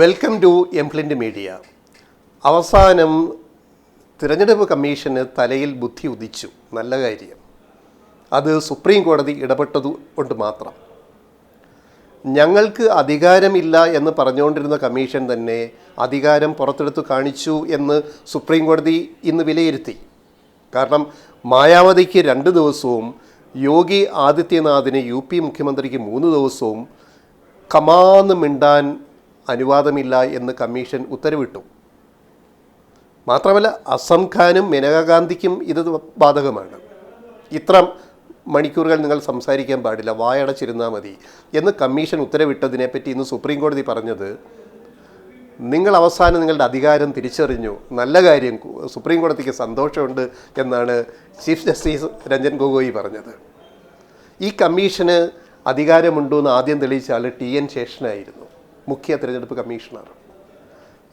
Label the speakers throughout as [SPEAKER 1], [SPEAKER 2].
[SPEAKER 1] Welcome to എംപ്ലിന്റ് media അവസാനം തിരഞ്ഞെടുപ്പ് commission തലയിൽ ബുദ്ധി ഉദിച്ചു. നല്ല കാര്യം. അത് സുപ്രീം കോടതി ഇടപെട്ടത് കൊണ്ട് മാത്രം. ഞങ്ങൾക്ക് അധികാരമില്ല എന്ന് പറഞ്ഞുകൊണ്ടിരുന്ന കമ്മീഷൻ തന്നെ അധികാരം പുറത്തെടുത്ത് കാണിച്ചു എന്ന് സുപ്രീം കോടതി ഇന്ന് വിലയിരുത്തി. കാരണം മായാവതിക്ക് രണ്ട് ദിവസവും യോഗി ആദിത്യനാഥിന് യു പി മുഖ്യമന്ത്രിക്ക് മൂന്ന് ദിവസവും കമാന്ന് മിണ്ടാൻ അനുവാദമില്ല എന്ന് കമ്മീഷൻ ഉത്തരവിട്ടു. മാത്രമല്ല അസം ഖാനും മേനകാ ഗാന്ധിക്കും ഇത് ബാധകമാണ്. ഇത്ര മണിക്കൂറുകൾ നിങ്ങൾ സംസാരിക്കാൻ പാടില്ല വായടച്ചിരുന്നാൽ മതി എന്ന് കമ്മീഷൻ ഉത്തരവിട്ടതിനെപ്പറ്റി ഇന്ന് സുപ്രീം കോടതി പറഞ്ഞത് നിങ്ങൾ അവസാനം നിങ്ങളുടെ അധികാരം തിരിച്ചറിഞ്ഞു. നല്ല കാര്യം സുപ്രീം കോടതിക്ക് സന്തോഷമുണ്ട് എന്നാണ് ചീഫ് ജസ്റ്റിസ് രഞ്ജൻ ഗൊഗോയി പറഞ്ഞത്. ഈ കമ്മീഷന് അധികാരമുണ്ടോ എന്ന് ആദ്യം തെളിയിച്ച ആൾ ടി എൻ ശേഷനായിരുന്നു. മുഖ്യ തിരഞ്ഞെടുപ്പ് കമ്മീഷണർ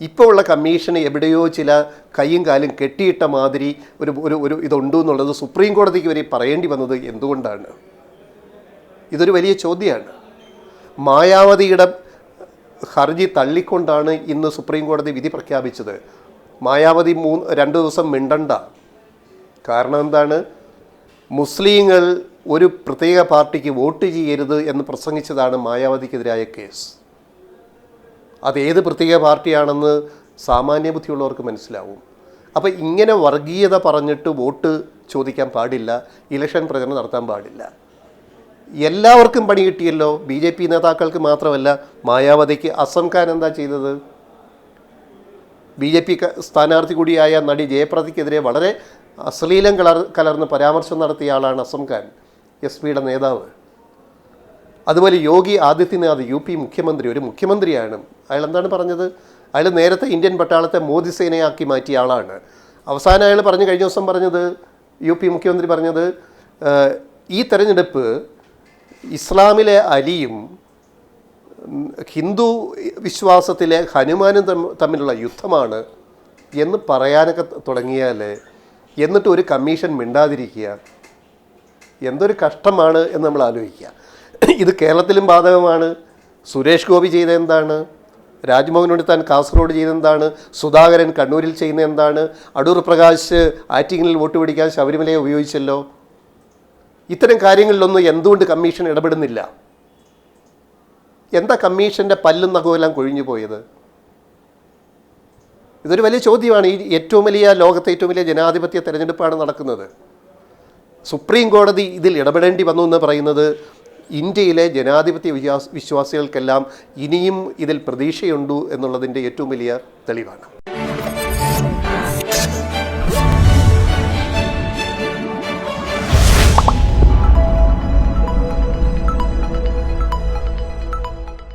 [SPEAKER 1] ഇപ്പോൾ ഉള്ള കമ്മീഷന് എവിടെയോ ചില കൈയും കാലും കെട്ടിയിട്ട മാതിരി ഒരു ഒരു ഒരു ഇതുണ്ടു എന്നുള്ളത് സുപ്രീം കോടതിക്ക് വരെ പറയേണ്ടി വന്നത് എന്തുകൊണ്ടാണ്? ഇതൊരു വലിയ ചോദ്യമാണ്. മായാവതിയുടെ ഹർജി തള്ളിക്കൊണ്ടാണ് ഇന്ന് സുപ്രീം കോടതി വിധി പ്രഖ്യാപിച്ചത്. മായാവതി മൂന്ന് രണ്ട് ദിവസം മിണ്ടണ്ട. കാരണം എന്താണ്? മുസ്ലിങ്ങൾ ഒരു പ്രത്യേക പാർട്ടിക്ക് വോട്ട് ചെയ്യരുത് എന്ന് പ്രസംഗിച്ചതാണ് മായാവതിക്കെതിരായ കേസ്. അത് ഏത് പ്രത്യേക പാർട്ടിയാണെന്ന് സാമാന്യ ബുദ്ധിയുള്ളവർക്ക് മനസ്സിലാവും. അപ്പോൾ ഇങ്ങനെ വർഗീയത പറഞ്ഞിട്ട് വോട്ട് ചോദിക്കാൻ പാടില്ല ഇലക്ഷൻ പ്രചരണം നടത്താൻ പാടില്ല. എല്ലാവർക്കും പണി കിട്ടിയല്ലോ ബി ജെ പി നേതാക്കൾക്ക് മാത്രമല്ല മായാവതിക്ക് അസം ഖാൻ എന്താ ചെയ്തത്? ബി ജെ പി സ്ഥാനാർത്ഥി കൂടിയായ നടി ജയപ്രദയ്ക്കെതിരെ വളരെ അശ്ലീലം കലർ കലർന്ന് പരാമർശം നടത്തിയ ആളാണ് അസം ഖാൻ എസ് പിയുടെ നേതാവ്. അതുപോലെ യോഗി ആദിത്യനാഥ് യു പി മുഖ്യമന്ത്രി ഒരു മുഖ്യമന്ത്രിയാണ്. അയാൾ എന്താണ് പറഞ്ഞത്? അയാൾ നേരത്തെ ഇന്ത്യൻ പട്ടാളത്തെ മോദി സേനയാക്കി മാറ്റിയ ആളാണ്. അവസാനം അയാൾ പറഞ്ഞു കഴിഞ്ഞ ദിവസം പറഞ്ഞത് യു പി മുഖ്യമന്ത്രി പറഞ്ഞത് ഈ തെരഞ്ഞെടുപ്പ് ഇസ്ലാമിലെ അലിയും ഹിന്ദു വിശ്വാസത്തിലെ ഹനുമാനും തമ്മിലുള്ള യുദ്ധമാണ് എന്ന് പറയാനൊക്കെ തുടങ്ങിയാൽ എന്നിട്ട് ഒരു കമ്മീഷൻ മിണ്ടാതിരിക്കുക. എന്തൊരു കഷ്ടമാണ് എന്ന് നമ്മൾ ആലോചിക്കുക. ഇത് കേരളത്തിലും ബാധകമാണ്. സുരേഷ് ഗോപി ചെയ്ത എന്താണ്? രാജ്മോഹൻ ഉണ്ണിത്താൻ കാസർഗോഡ് ചെയ്തെന്താണ് സുധാകരൻ കണ്ണൂരിൽ ചെയ്യുന്ന എന്താണ്? അടൂർ പ്രകാശ് ആറ്റിങ്ങിൽ വോട്ട് പിടിക്കാൻ ശബരിമലയെ ഉപയോഗിച്ചല്ലോ. ഇത്തരം കാര്യങ്ങളിലൊന്നും എന്തുകൊണ്ട് കമ്മീഷൻ ഇടപെടുന്നില്ല? എന്താ കമ്മീഷന്റെ പല്ലും നഖവുമെല്ലാം കൊഴിഞ്ഞു പോയത്? ഇതൊരു വലിയ ചോദ്യമാണ്. ഈ ഏറ്റവും വലിയ ലോകത്തെ ഏറ്റവും വലിയ ജനാധിപത്യ തെരഞ്ഞെടുപ്പാണ് നടക്കുന്നത്. സുപ്രീം കോടതി ഇതിൽ ഇടപെടേണ്ടി വന്നു എന്ന് പറയുന്നത് ഇന്ത്യയിലെ ജനാധിപത്യ വിശ്വാസികൾക്കെല്ലാം ഇനിയും ഇതിൽ പ്രതീക്ഷയുണ്ടു എന്നുള്ളതിന്റെ ഏറ്റവും വലിയ തെളിവാണ്.